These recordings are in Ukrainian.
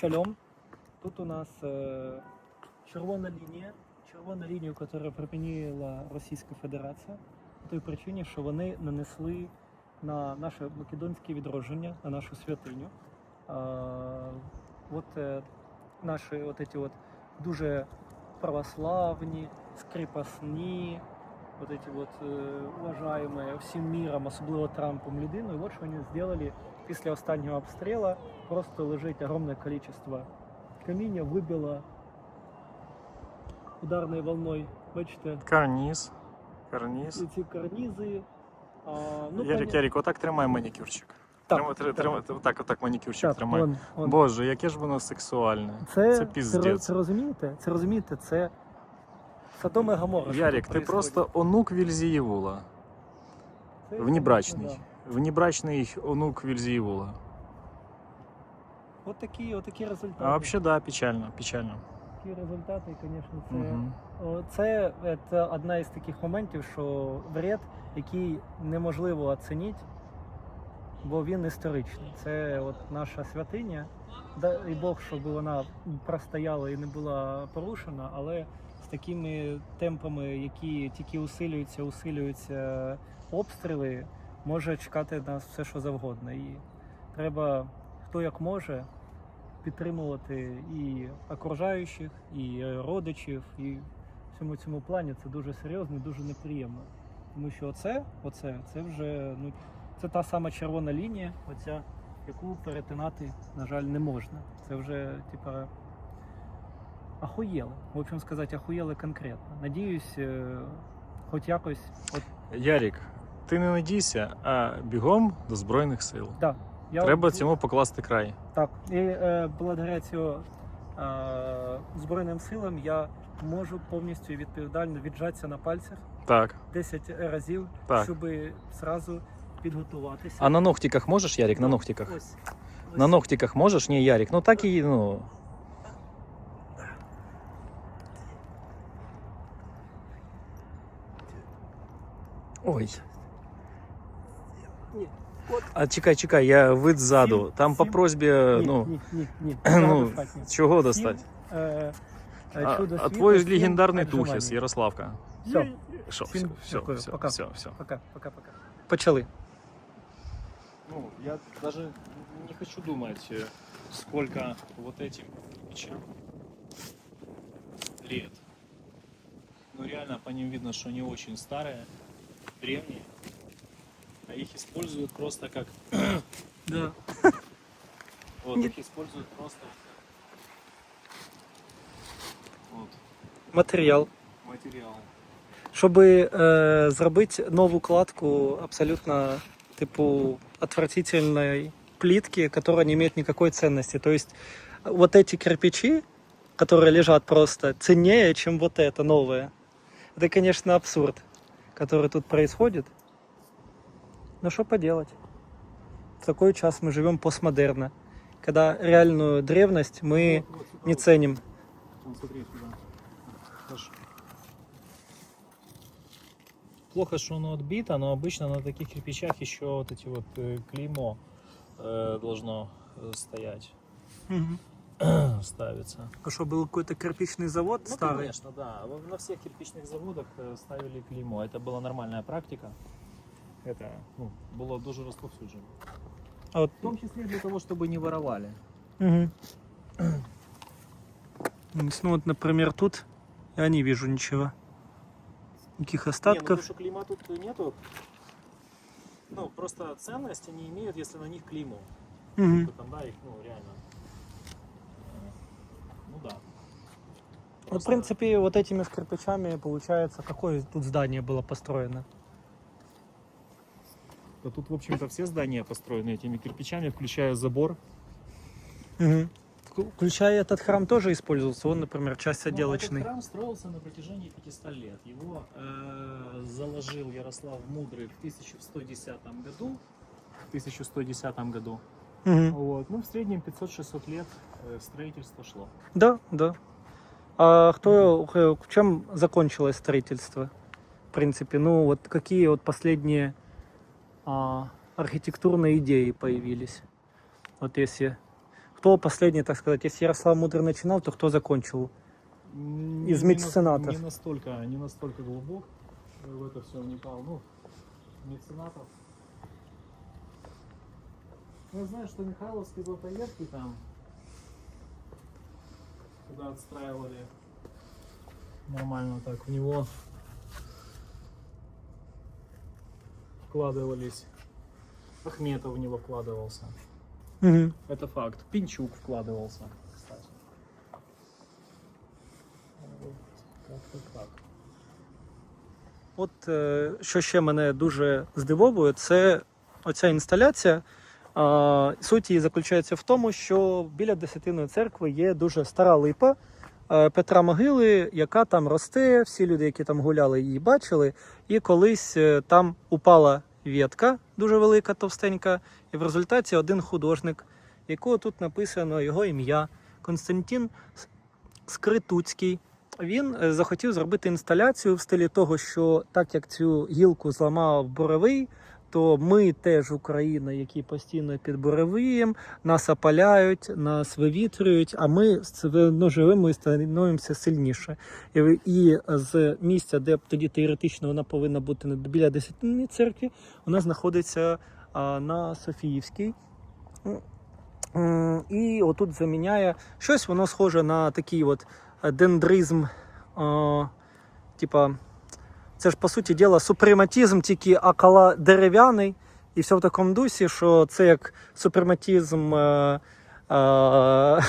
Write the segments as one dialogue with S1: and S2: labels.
S1: Чальом. Тут у нас е, червона лінія. Червона лінію, яку припинила Російська Федерація, по той причині, що вони нанесли на наше македонське відродження, на нашу святиню. Е, от е, наші от эти от дуже православні, скріпасні, от эти вот е, уважаємо всім міром, особливо Трампом людину. І от що вони зробили після останнього обстрілу. Просто лежить огромне количество каміння, вибило ударною волною. Бачите,
S2: Карніз. Карніз.
S1: ці карнізи. А, ну,
S2: Ярик,
S1: поня-
S2: Ярик, отак тримай манікюрчик.
S1: Так,
S2: Тримай,
S1: так.
S2: тримай, отак, отак манікюрчик
S1: Так,
S2: тримай.
S1: вон, вон.
S2: Боже, яке ж воно сексуальне.
S1: Це,
S2: це
S1: це,
S2: піздець.
S1: це розумієте? Це розумієте? Це Содом і Гоморра. що
S2: Ярик, ти просто онук Вільзієвула.
S1: Це,
S2: Внебрачний.
S1: звісно,
S2: Внебрачний онук Вільзієвула.
S1: да. От такі, от такі результати.
S2: А взагалі, да, печально, печально.
S1: Такі результати, звісно, це. О, Це, це одна із таких моментів, що вред, який неможливо оцінити, бо він історичний. Це от наша святиня. Дай Бог, щоб вона простояла і не була порушена, але з такими темпами, які тільки усилюються, усилюються обстріли, може чекати нас все, що завгодно. І треба хто як може підтримувати і окружаючих, і родичів, і в цьому цьому плані це дуже серйозно, і дуже неприємно. Тому що оце, оце, це вже ну це та сама червона лінія, оця, яку перетинати, на жаль, не можна. Це вже типа ахуєли. В общем сказати, ахуєли конкретно. Надіюсь, е, хоч якось, от
S2: Ярик, ти не надійся, а бігом до Збройних сил.
S1: да, я
S2: Треба цьому покласти край.
S1: Так, і е, благодаря цього е, Збройним силам я можу повністю і відповідально віджатися на пальцях
S2: Так.
S1: 10 разів,
S2: Так.
S1: щоб зразу підготуватися.
S2: А на ногтиках можеш, Ярик? На ногтиках?
S1: Ось, ось.
S2: На ногтиках можеш? Ні, Ярик. Ну так і ну. Ой.
S1: Ні, от.
S2: А чекай, чекай, я вид ззаду.
S1: Сім,
S2: Там по
S1: сім.
S2: просьбі,
S1: Ні,
S2: ну,
S1: ні, ні, ні.
S2: ну
S1: Цього достатньо.
S2: чого
S1: Сім,
S2: достати?
S1: е, е,
S2: А,
S1: чудо
S2: а
S1: світу,
S2: твой
S1: сім
S2: легендарний
S1: отжимань.
S2: тухіс, Ярославка.
S1: Все,
S2: Що, все,
S1: Всім
S2: все,
S1: дякую,
S2: все,
S1: пока.
S2: все, все.
S1: пока, пока, пока. Почали.
S2: Ну, я даже не хочу думать, э, сколько вот этим кирпичам лет. Ну, реально, по ним видно, что они очень старые, древние. А их используют просто как...
S1: Да.
S2: Вот,
S1: Нет.
S2: их используют просто вот,
S1: Матеріал.
S2: материал.
S1: Щоб е, зробити нову кладку абсолютно типу отвратительной плитки, которая не имеет никакой ценности. То есть вот эти кирпичи, которые лежат просто, ценнее, чем вот это новое. Это, конечно, абсурд, который тут происходит. Но что поделать? В такой час мы живем постмодерно, когда реальную древность мы
S2: Вот, вот сюда
S1: не
S2: вот.
S1: ценим.
S2: Смотри. Плохо, что оно отбито, но обычно на таких кирпичах еще вот эти вот э, клеймо э, должно э, стоять, ставиться.
S1: А что, был какой-то кирпичный завод
S2: Ну,
S1: старый?
S2: конечно, да. На всех кирпичных заводах э, ставили клеймо. Это была нормальная практика. Это ну, было дуже розповсюджено.
S1: А вот
S2: В том числе для того, чтобы не воровали.
S1: Мгм. Ну, вот, например, тут я не вижу ничего. Никаких
S2: Не, ну
S1: остатков.
S2: то, что клейма тут нету, ну, просто ценность они имеют, если на них клеймо.
S1: Мгм.
S2: Типа там, да, их, ну, реально. Ну да.
S1: Ну, в
S2: Просто-
S1: принципе, вот этими кирпичами, получается, какое тут здание было построено?
S2: Да тут, в общем-то, все здания построены этими кирпичами, включая забор.
S1: Вк- Включая этот храм тоже использовался. Он, например, часть
S2: Ну,
S1: отделочный.
S2: этот храм строился на протяжении 500 лет. Его э, заложил Ярослав Мудрый в 1110 году. В 1110 году.
S1: Мгм.
S2: Вот. Ну, в среднем 500-600 лет э, строительство шло.
S1: Да, да. А кто, в чем закончилось строительство? В принципе, ну вот какие вот последние а, архитектурные идеи появились? Вот если кто последний, так сказать, если Ярослав Мудрый начинал, то кто закончил? Из
S2: не
S1: меценатов.
S2: Не настолько, не настолько глубок в это все вникал. Ну, меценатов. Ну, Я знаю, что Михайловские золотоедки там, когда отстраивали нормально так в него вкладывались. Ахметов в него вкладывался.
S1: Угу.
S2: Это факт. Пинчук вкладывался, кстати. Вот как-то так.
S1: От е, що ще мене дуже здивовує, це оця інсталяція. А, суть її заключається в тому, що біля Десятиної церкви є дуже стара липа е, Петра Могили, яка там росте. Всі люди, які там гуляли, її бачили. І колись е, там упала ветка дуже велика, товстенька, і в результаті один художник, якого тут написано його ім'я Константин Скритуцький. Він е, захотів зробити інсталяцію в стилі того, що так як цю гілку зламав боровий, то ми теж Україна, які постійно під боровиєм, нас опаляють, нас вивітрюють, а ми ну, живемо і становимося сильніше. І, і з місця, де тоді теоретично вона повинна бути біля десятинної церкви, вона знаходиться а, на Софіївській. І отут заміняє щось, воно схоже на такий от дендризм, типа, це ж по суті діла супрематизм, тільки около дерев'яний, і все в такому дусі, що це як супрематизм. Е, е,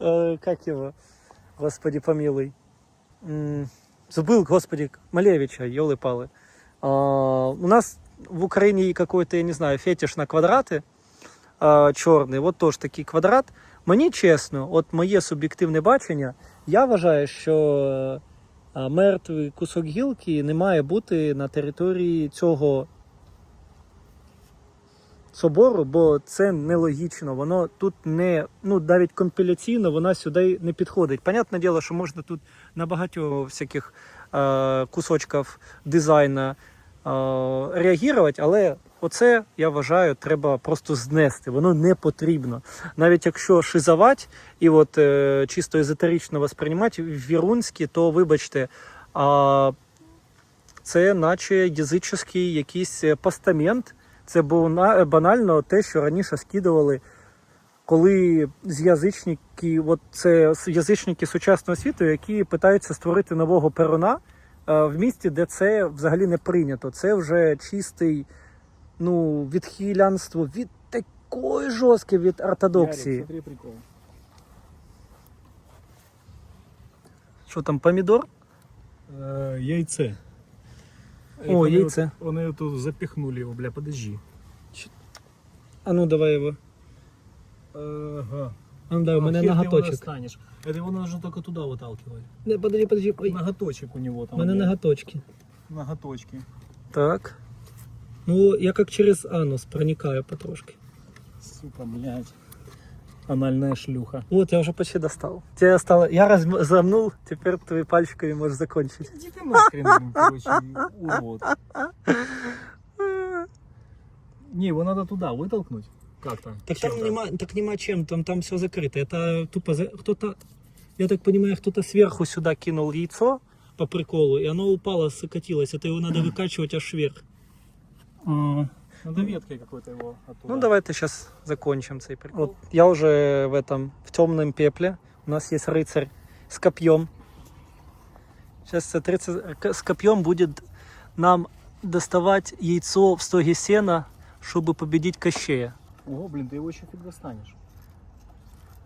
S1: е, как його? Господи, помилуй. М, Забыл, господи, Малевича, елы-палы. А, у нас в Украине какой-то, я не знаю, фетиш на квадрати а, чорний, от теж такий квадрат. Мені чесно, от моє суб'єктивне бачення, я вважаю, що е, мертвий кусок гілки не має бути на території цього собору, бо це нелогічно. Воно тут не, ну навіть компіляційно вона сюди не підходить. Понятне діло, що можна тут на багатьох всяких е, кусочків дизайну е, реагувати, але оце я вважаю, треба просто знести. Воно не потрібно. Навіть якщо шизувати і от е, чисто езотерично восприймати вірунські, то вибачте. А, це наче язичний якийсь постамент. Це був на- банально те, що раніше скидували, коли з язичники, от це язичники сучасного світу, які питаються створити нового перуна е, в місті, де це взагалі не прийнято. Це вже чистий ну, відхилянство від такої жорстке від ортодоксії.
S2: Ярик, смотри прикол.
S1: Що там, помідор?
S2: Э, яйце.
S1: О,
S2: Вони
S1: яйце.
S2: от- Вони тут запихнули його, бля, подожди.
S1: А ну давай його.
S2: Ага.
S1: А ну дай, у мене
S2: Хер ты его
S1: ноготочок.
S2: достанешь. Это его нужно только туда выталкивать.
S1: Не, подожди, подожди. Ой.
S2: Ноготочек у него
S1: У
S2: там.
S1: мене
S2: блядь.
S1: ноготочки.
S2: Ноготочки.
S1: Так. Ну, я как через анус проникаю потрошки.
S2: Сука, блядь. Анальная шлюха.
S1: Вот, я уже почти достал. Тебе стало... Я разомнул, теперь твои пальчиками можешь закончить.
S2: Иди ты нахрен, блин, короче, урод. Не, его надо туда вытолкнуть. Как там?
S1: Так там
S2: Чем-то.
S1: нема, так нема чем, там, там все закрыто. Это тупо за- кто-то, я так понимаю, кто-то сверху сюда кинул яйцо по приколу, и оно упало, сокатилось. Это его надо выкачивать аж вверх. А,
S2: Надо веткой какой-то его оттуда.
S1: Ну, давайте сейчас закончим цей прикол. Вот я уже в этом, в темном пепле. У нас есть рыцарь с копьем. Сейчас этот рыцарь к- с копьем будет нам доставать яйцо в стоге сена, чтобы победить Кощея.
S2: Ого, блин, ты его еще фиг достанешь.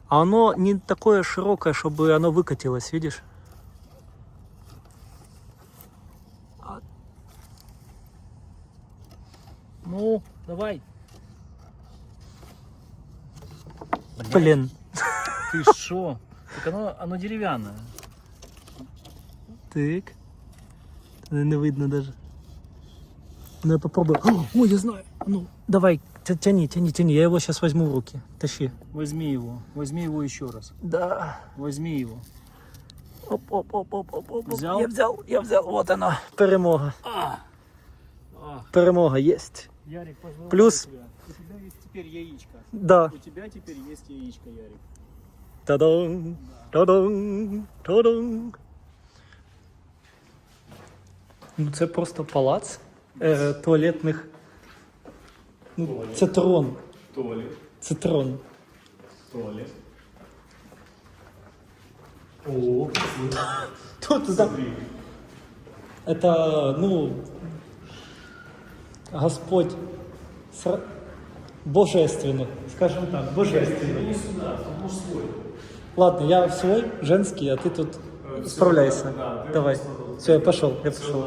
S1: А оно не такое широкое, чтобы оно выкатилось, видишь?
S2: Ну, давай.
S1: Блин.
S2: Ты шо? Так оно, оно деревянное.
S1: Так. Не видно даже. Ну, я попробую. О, я знаю. Ну, давай, тя- тяни, тяни, тяни. Я его сейчас возьму в руки. Тащи.
S2: Возьми его. Возьми его еще раз.
S1: Да.
S2: Возьми его.
S1: Оп, оп, оп, оп, оп, оп.
S2: Взял?
S1: Я взял, я взял. Вот оно. Перемога.
S2: А! А,
S1: Перемога єсть.
S2: Ярик,
S1: Плюс-
S2: тебя. У тебя есть теперь яичко.
S1: Да.
S2: У тебя теперь есть яичко, Ярик.
S1: Та-дам, та-дам, та-дам. Ну, це просто палац е, туалетних. Ну, це трон.
S2: Туалет.
S1: Це трон.
S2: Туалет.
S1: О, Тут да. Это, ну, Господь сра- божественно, скажем так, божественно.
S2: Не сюда, тут свой.
S1: Ладно, я свой женский, а ты тут справляйся.
S2: да,
S1: Давай. Все, я пошел, я пошел.